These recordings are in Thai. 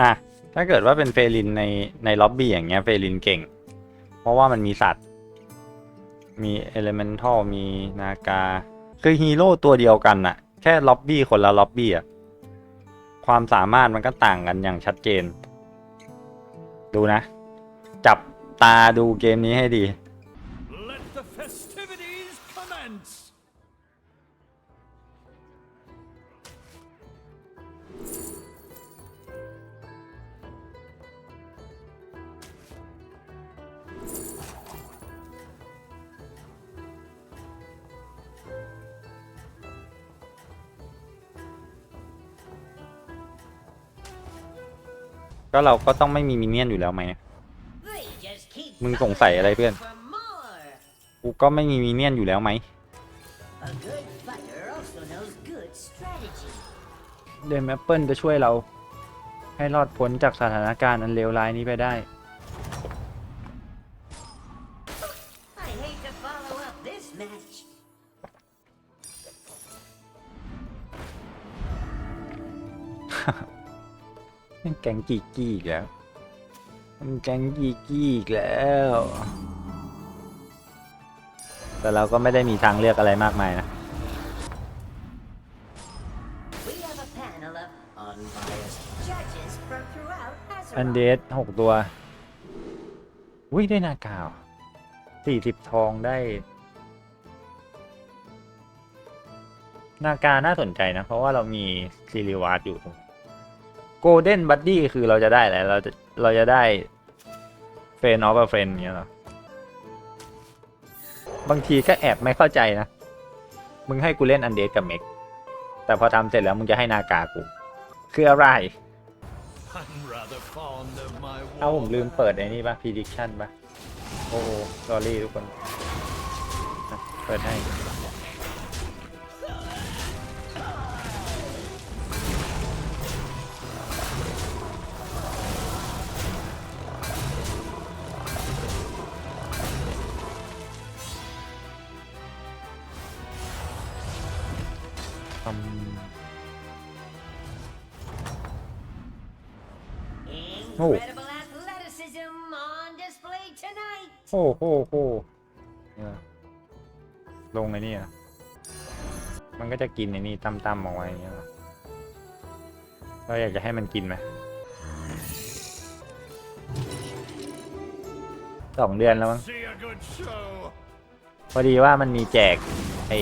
อะถ้าเกิดว่าเป็นเฟรินในในล็อบบี้อย่างเงี้ยเฟรินเก่ง เพราะว่ามันมีสัตว์ มีเอเลเมนทัลมีนากา คือฮีโร่ตัวเดียวกันน่ะ แค่ล็อบบี้คนละล็อบบี้อะความสามารถมันก็ต่างกันอย่างชัดเจน ดูนะ จับตาดูเกมนี้ให้ดี ก็เราก็ต้องไม่มีมินเนี่ยนอยู่แล้วไหม มึงสงสัยอะไรเพื่อน กูก็ไม่มีมินเนี่ยนอยู่แล้วไหม เดนแอปเปิลจะช่วยเรา ให้รอดพ้นจากสถานการณ์อันเลวร้ายนี้ไปได้ งกีกี้อีกแล้ว มันแก๊งกีกี้อีกแล้ว แต่เราก็ไม่ได้มีทางเลือกอะไรมากมายนะ We have a panel of unbiased judges from throughout อันเด Azeroth. สหกตัว อุ้ยได้นากาวสี่สิบทองได้ นากาน่าสนใจนะ เพราะว่าเรามีซีรีวาร์ดอยู่ตรง โกลเด้นบัดดี้คือเราจะได้อะไรเราจะเราจะได้เฟนออฟเฟนเงี้ยเหรอบางทีก็แอบไม่เข้าใจนะ มึงให้กูเล่นอันเดสกับเมก แต่พอทำเสร็จแล้วมึงจะให้นากากู คืออะไร I'm rather fond of my เอาผม war ลืมเปิดไอ้นี่ปะ prediction ปะโอ้สอรี่ทุกคนอะเปิดให้ ลงไอ้นี่อะมันก็จะกินไอ้นี่ตั้มๆเอาไว้อย่างเงี้ยเราอยากจะให้มันกินไหมสองเดือนแล้วมั้งพอดีว่ามันมีแจกไอ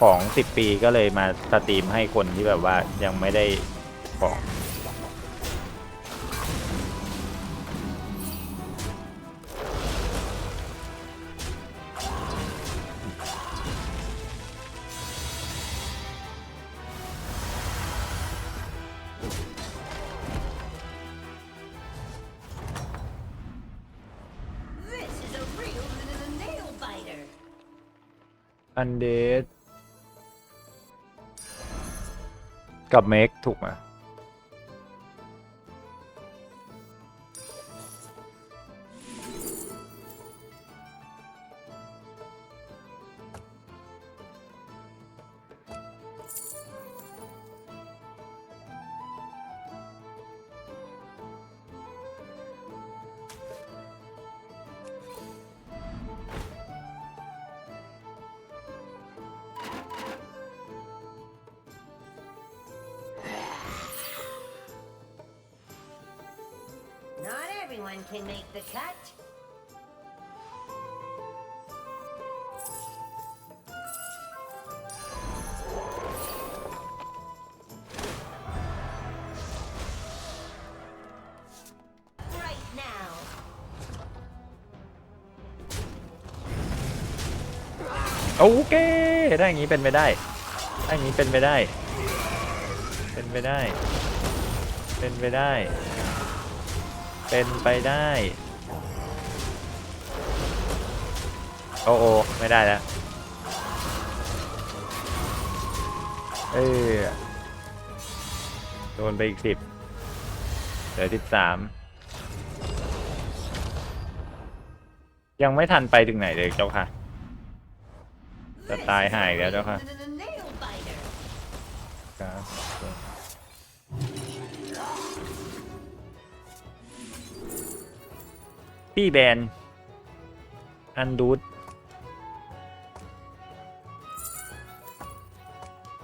ของสิบปีก็เลยมาสตรีมให้คนที่แบบว่ายังไม่ได้ของ อันเดดกับเมกถูกไหม everyone can make the cut. 'Right now. โอเค ได้อย่างนี้เป็นไปได้ ได้อย่างนี้เป็นไปได้ เป็นไปได้ เป็นไปได้ เป็นไปได้ โอ้โอไม่ได้แล้ว เออโดนไปอีกสิบเหลือสิบสามยังไม่ทันไปถึงไหนเลยเจ้าค่ะ จะตายหายแล้วเจ้าค่ะ ปี้แบนอันดูด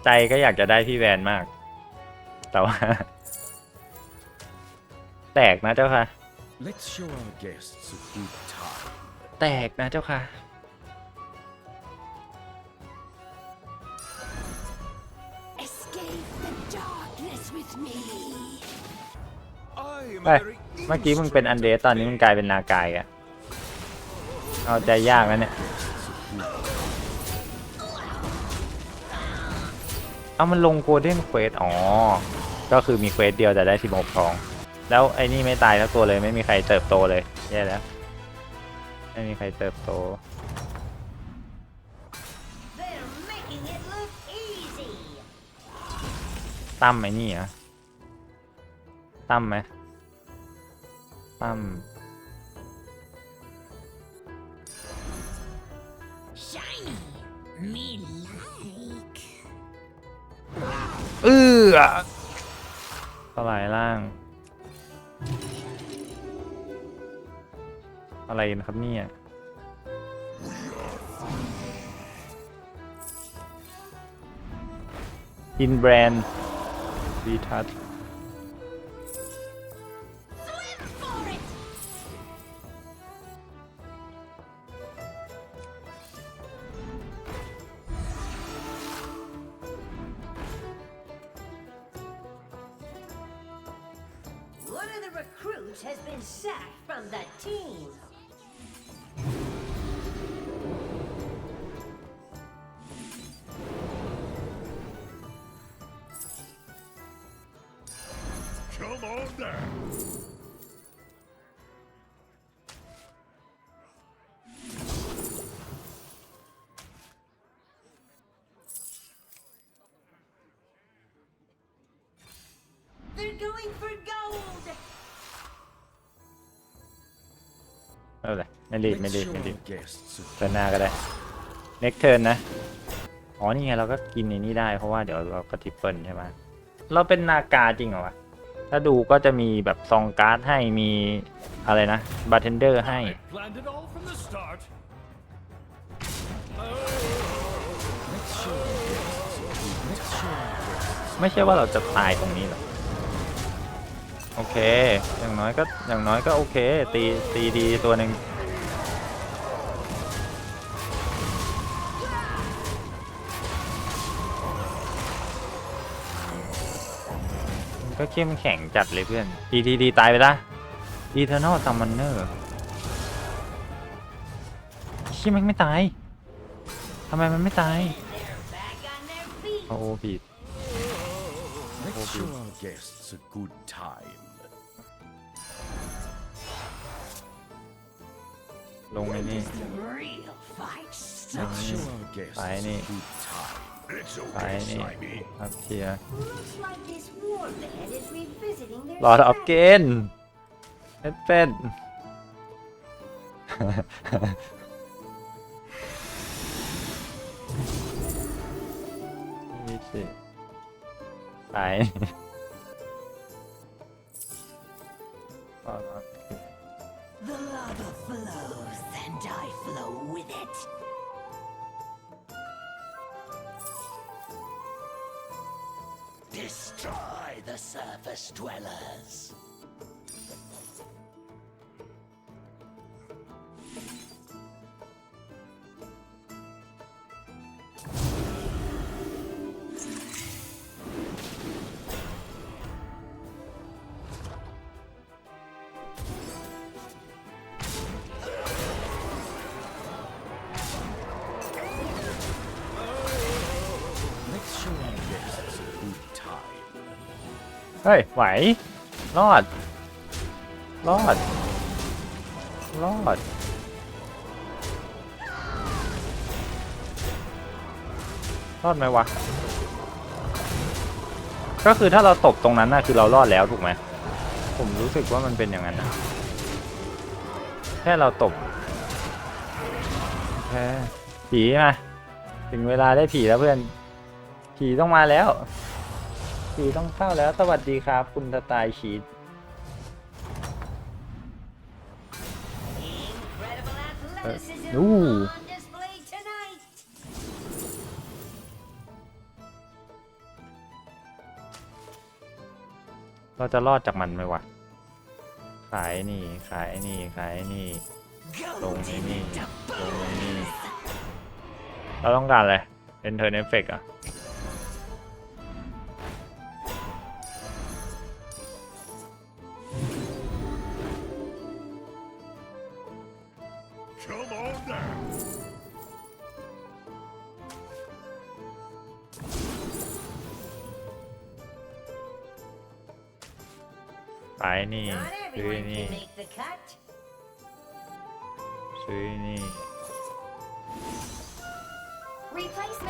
ใจก็อยากจะได้พี่แบนมาก แต่ว่า แตกนะเจ้าค่ะ Let's show our guests a good time. แตกนะเจ้าค่ะ Escape the darkness with me. I am เฮ้ย a very เมื่อกี้มึงเป็นอันเดสตอนนี้มึงกลายเป็นนากายอะเอาใจยากนะเนี่ย เอามันลงโกลเด้นเควสอ๋อ ก็คือมีเควสเดียวแต่ได้สิบหกทอง แล้วไอ้นี่ไม่ตายทั้งตัวเลยไม่มีใครเติบโตเลยแย่แล้ว ไม่มีใครเติบโต They're making it look easy. ตั้มไอ้นี่เหรอตั้มไหม ตั้ม Shiny. Me like. เออสลายล่าง อะไรกันครับเนี่ยอินแบรนด์วีทัศ 'They're going for gold. ไม่เป็นไรไม่รีบไม่ Let's รีบ show ไม่รีบ our guests a เทิร์นหน้าก็ได้ next turn นะ อ๋อ นี่ไงเราก็กินในนี้ได้เพราะว่าเดี๋ยวเราก็ทิปเปิลใช่ไหมเราเป็นนากาจริงเหรอวะ ถ้าดูก็จะมีแบบซองการ์ดให้มีอะไรนะ บาร์เทนเดอร์ให้ I planned it all from the start. Let's show our guests a good Let's show our guests ไม่ใช่ว่าเราจะตายตรงนี้หรอก โอเค อย่างน้อยก็อย่างน้อยก็โอเค ตีตีดีตัวหนึ่งก็เข้มแข็งจัดเลยเพื่อนดีดีดีตายไปละ Eternal Summoner ชี่แม่งไม่ตายทำไมมันไม่ตายโอ้ผิด Let's show our guests a good time. Show our guests a Fine. good time. It's ไปนี่ครับเทีย Looks like this war band is revisiting their หลอดออฟเก strategy. นเป็นนี่สิไป The lava flows, and I flow with it. Destroy the surface dwellers. เฮ้ย ไหว รอด รอด รอด รอดไหมวะ ก็คือถ้าเราตบตรงนั้นน่ะคือเรารอดแล้วถูกไหม ผมรู้สึกว่ามันเป็นอย่างนั้นนะแค่เราตบแค่ผีมา ถึงเวลาได้ผีแล้วเพื่อน ผีต้องมาแล้ว ผีต้องเข้าแล้ว สวัสดีครับ คุณสไตล์ชีต Athleticism ooh. on display tonight. เราจะรอดจากมันไหมวะ ขายนี่ ขายนี่ ขายนี่ ลงไอ้นี่ ลงไอ้นี่ เราต้องการอะไรเป็นเทอร์เนฟเฟกอะ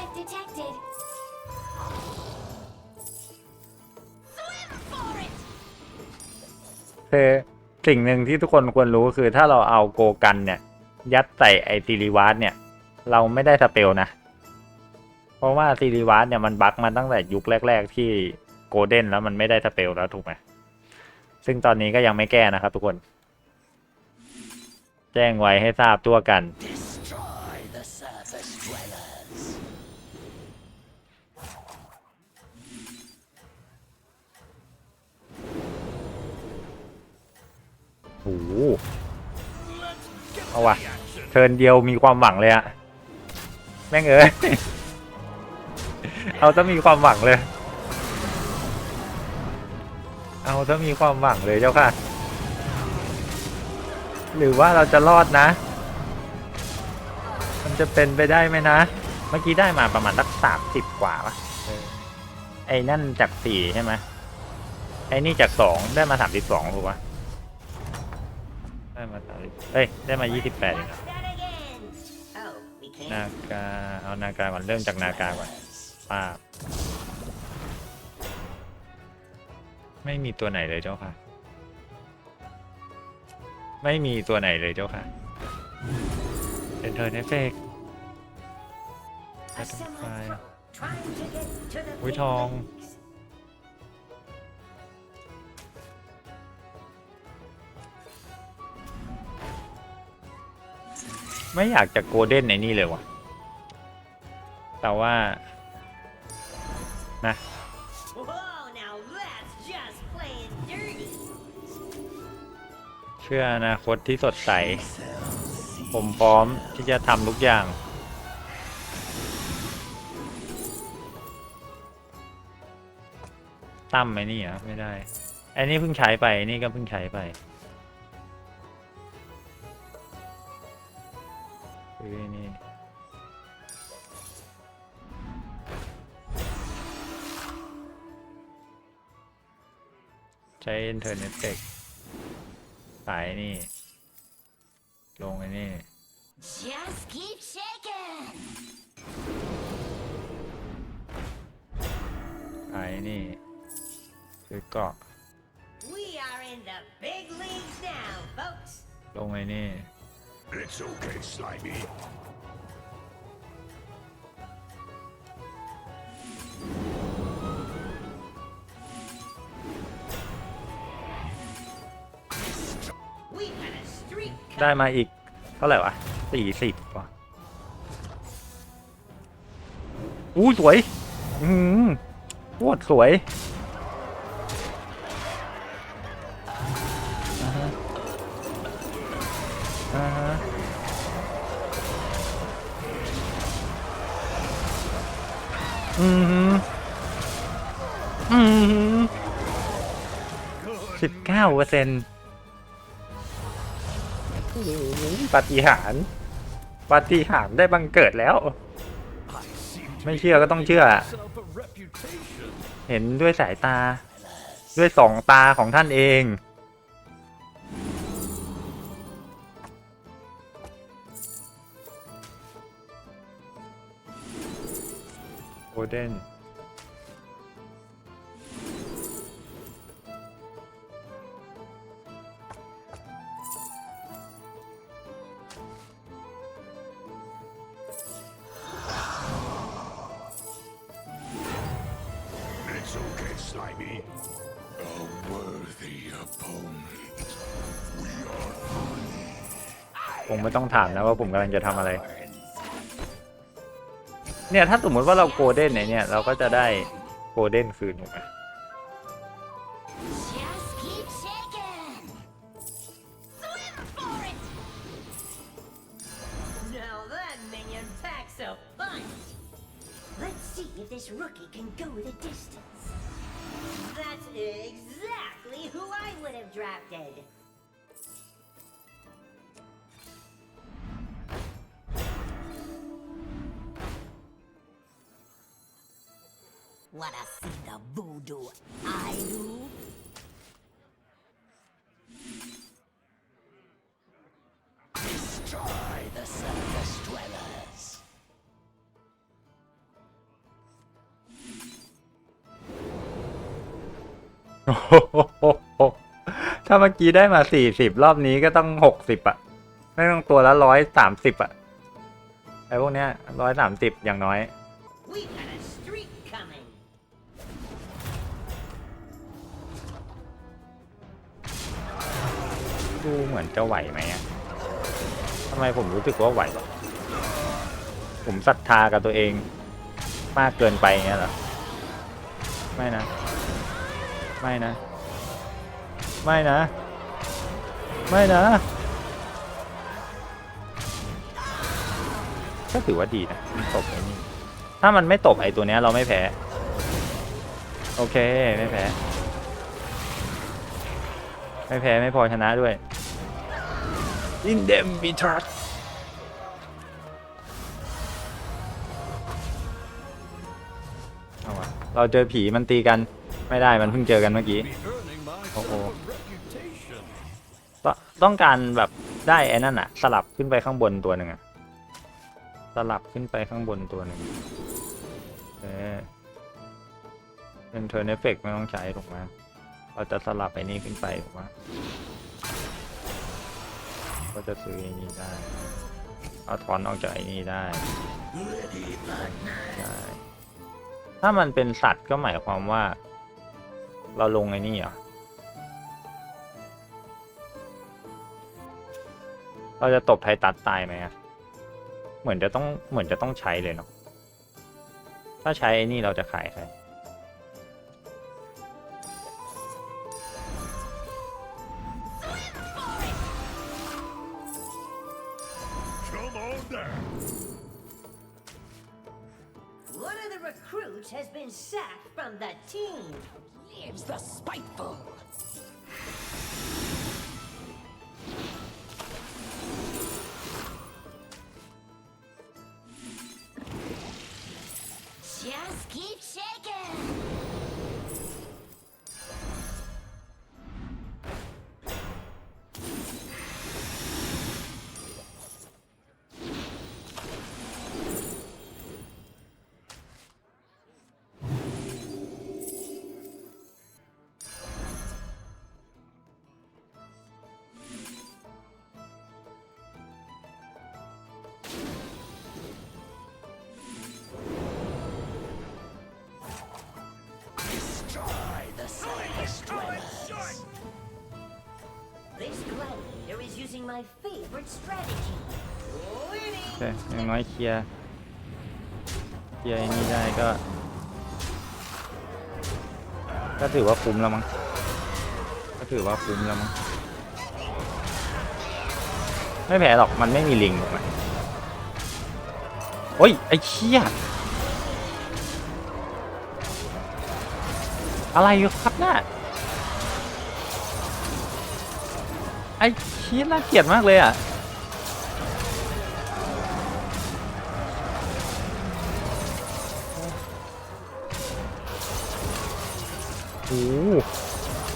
Threat detected. Swim for it. คือสิ่งหนึ่งที่ทุกคนควรรู้คือถ้าเราเอาโกกันเนี่ย ยัดใส่ไอซีรีวาสเนี่ย เราไม่ได้สเปลนะ เพราะว่าซีรีวาสเนี่ยมันบั๊กมาตั้งแต่ยุคแรก ๆ ที่โกลเด้นแล้วมันไม่ได้สเปลแล้วถูกไหมซึ่งตอนนี้ก็ยังไม่แก้นะครับทุกคน แจ้งไว้ให้ทราบตัวกัน โอ้โหเอาวะเทินเดียวมีความหวังเลยอะแม่งเอ้ยเอาถ้ามีความหวังเลย เอาถ้ามีความหวังเลยเจ้าค่ะ หรือว่าเราจะรอดนะ มันจะเป็นไปได้ไหมนะ เมื่อกี้ได้มาประมาณสักสามสิบกว่าปะไอ้นั่นจากสี่ใช่ไหมไอ้นี่จากสองได้มาสามสิบสองถูกปะ เอ้ย ได้มายี่สิบแปดเองครับ What's that again? Oh, we can't. นากา เอานากาก่อน เริ่มจากนากาก่อนป้าบไม่มีตัวไหนเลยเจ้าค่ะ ไม่มีตัวไหนเลยเจ้าค่ะเป็นเทอร์เนฟเฟก A Butterfly. semi-pro trying to get to the อุ้ย big ทอง ไม่อยากจะโกลเด้นในนี่เลยวะแต่ว่า นะ Whoa, now that's just plain dirty. เชื่ออนาคตที่สดใส ผมพร้อมที่จะทำทุกอย่าง ตั้มไอ้นี่เหรอะไม่ได้ไอ้นี่เพิ่งใช้ไปไอ้นี่ก็เพิ่งใช้ไป ใช้ Internet Tech สายนี่ ลงไอ้นี่ Just keep shaking. สายนี่คือเกาะ We are in the big leagues now, folks. ลงไอ้นี่ It's okay, Slimy. ได้มาอีก เท่าไหร่วะสี่สิบวะอู้สวย อืมโคตรสวยอ่าฮะอ่าฮะอืมฮึอืมสิบเก้าเปอร์เซ็นต์ ปาฏิหาริย์ปาฏิหาริย์ได้บังเกิดแล้ว ไม่เชื่อก็ต้องเชื่อ เห็นด้วยสายตา ด้วยสองตาของท่านเอง โอเดน ต้องถามนะว่าผมกำลังจะทำอะไร เนี่ยถ้าสมมติว่าเราโกลเด้นไหนเนี่ย เราก็จะได้โกลเด้นคืนถูกไหม Wanna see the voodoo I do? Destroy the surface dwellers. โอ้โหถ้าเมื่อกี้ได้มาสี่สิบรอบนี้ก็ต้องหกสิบอะไม่ต้องตัวละร้อยสามสิบอะไอ้พวกเนี้ยร้อยสามสิบอย่างน้อย ดูเหมือนจะไหวไหมทำไมผมรู้สึกว่าไหว ผมศรัทธากับตัวเองมากเกินไปเงี้ยหรอ ไม่นะ ไม่นะ ไม่นะ ไม่นะ ก็ถือว่าดีนะมันตบไอ้นี่ ถ้ามันไม่ตบไอ้ตัวเนี้ยเราไม่แพ้ โอเค ไม่แพ้ ไม่แพ้ ไม่พอชนะด้วย In them we trust เอาวะเราเจอผีมันตีกันไม่ได้มันเพิ่งเจอกันเมื่อกี้ Be earning my Oh, full oh. reputation. ตต้องการแบบได้ไอ้นั่นอะสลับขึ้นไปข้างบนตัวหนึ่งอะสลับขึ้นไปข้างบนตัวหนึ่งเออเป็นเทอร์เนฟเฟกไม่ต้องใช้ถูกไหมเราจะสลับไอ้นี้ขึ้นไปถูกไหม ก็จะซื้อไอ้นี้ได้เอาถอนออกจากไอ้นี้ได้ใช่ถ้ามันเป็นสัตว์ก็หมายความว่า เราลงไอ้นี่เหรอเราจะตบไทตัสตายไหมอะเหมือนจะต้องเหมือนจะต้องใช้เลยเนาะถ้าใช้ไอ้นี่เราจะขายใคร โอเคอย่างน้อยเคลียร์เคลียร์ไอ้นี่ได้ก็ ก็ถือว่าคุ้มแล้วมั้งก็ถือว่าคุ้มแล้วมั้งไม่แพ้หรอกมันไม่มีลิงถูกไหมโอ้ย ไอ้เชี่ยอะไรอยู่ครับน่ะไอ้เชี่ยน่าเกลียดมากเลยอะ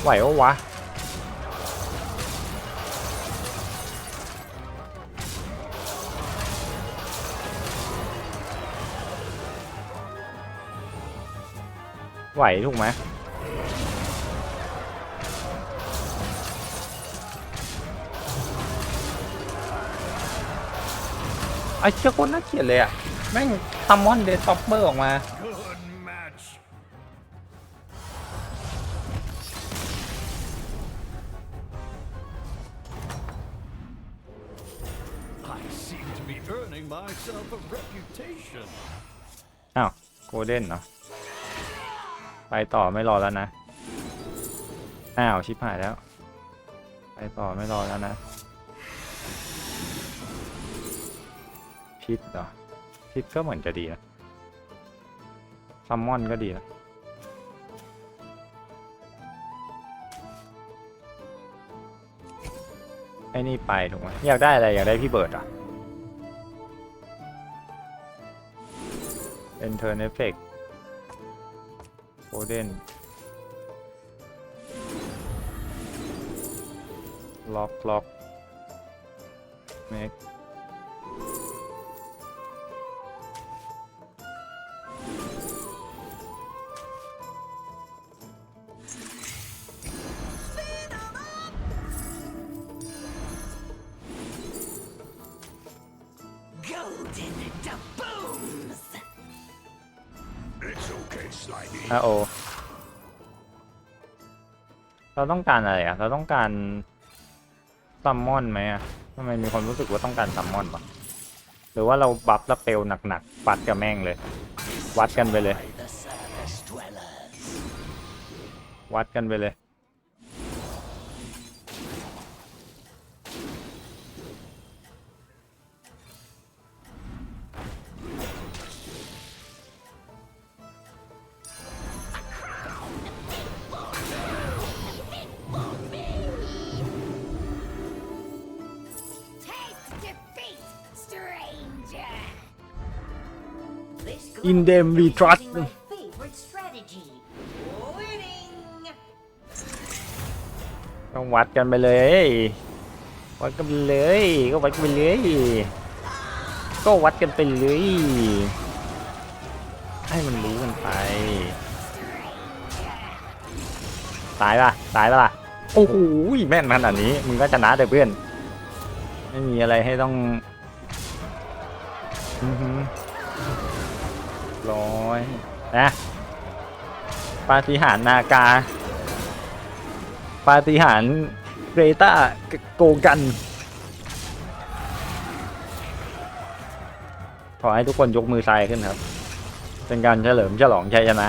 ไหววะวะไหวถูกไหมไอ้เจ้าคนน่าเกลียดเลยอะแม่งซัมมอนเดสต็อปเปอร์ออกมา เด้นเนาะไปต่อไม่รอแล้วนะ อ้าว ชิบหายแล้ว ไปต่อไม่รอแล้วนะ พิษเหรอ พิษก็เหมือนจะดีนะ ซัมมอนก็ดีนะไอ้นี่ไปถูกไหมอยากได้อะไรอยากได้พี่เบิร์ดอะ เอนเทอร์เอฟเฟกโอเดนล็อกล็อกเมก ต้องการอะไรอะเราต้องการซัมมอนไหมอะทำไมมีความรู้สึกว่าต้องการซัมมอนปะหรือว่าเราบัฟสเปลหนักๆปัดกับแม่งเลย วัดกันไปเลย วัดกันไปเลย In them we glove is trust. using My favorite strategy. Winning! ต้องวัดกันไปเลย วัดกันไปเลย ก็วัดกันไปเลย ก็วัดกันไปเลย ให้มันรู้กันไป ตายป่ะ ตายป่ะล่ะ โอ้โหแม่นขนาดนี้ มึงก็ชนะแต่เพื่อน ไม่มีอะไรให้ต้อง อือหือ ร้อยนะปาฏิหาริย์นากา ปาฏิหาริย์เกรตาโกกัน ขอให้ทุกคนยกมือซ้ายขึ้นครับ เป็นการเฉลิมฉลองชัยชนะ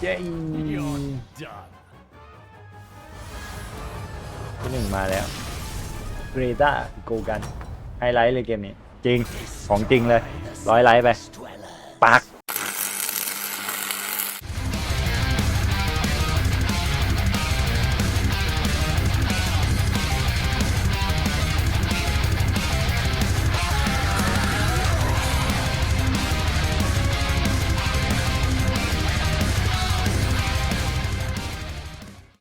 เย้ที่หนึ่งมาแล้วเกรตาโกกันไฮไลท์เลยเกมนี้ จริงของจริงเลย ร้อยไลท์ไปปัก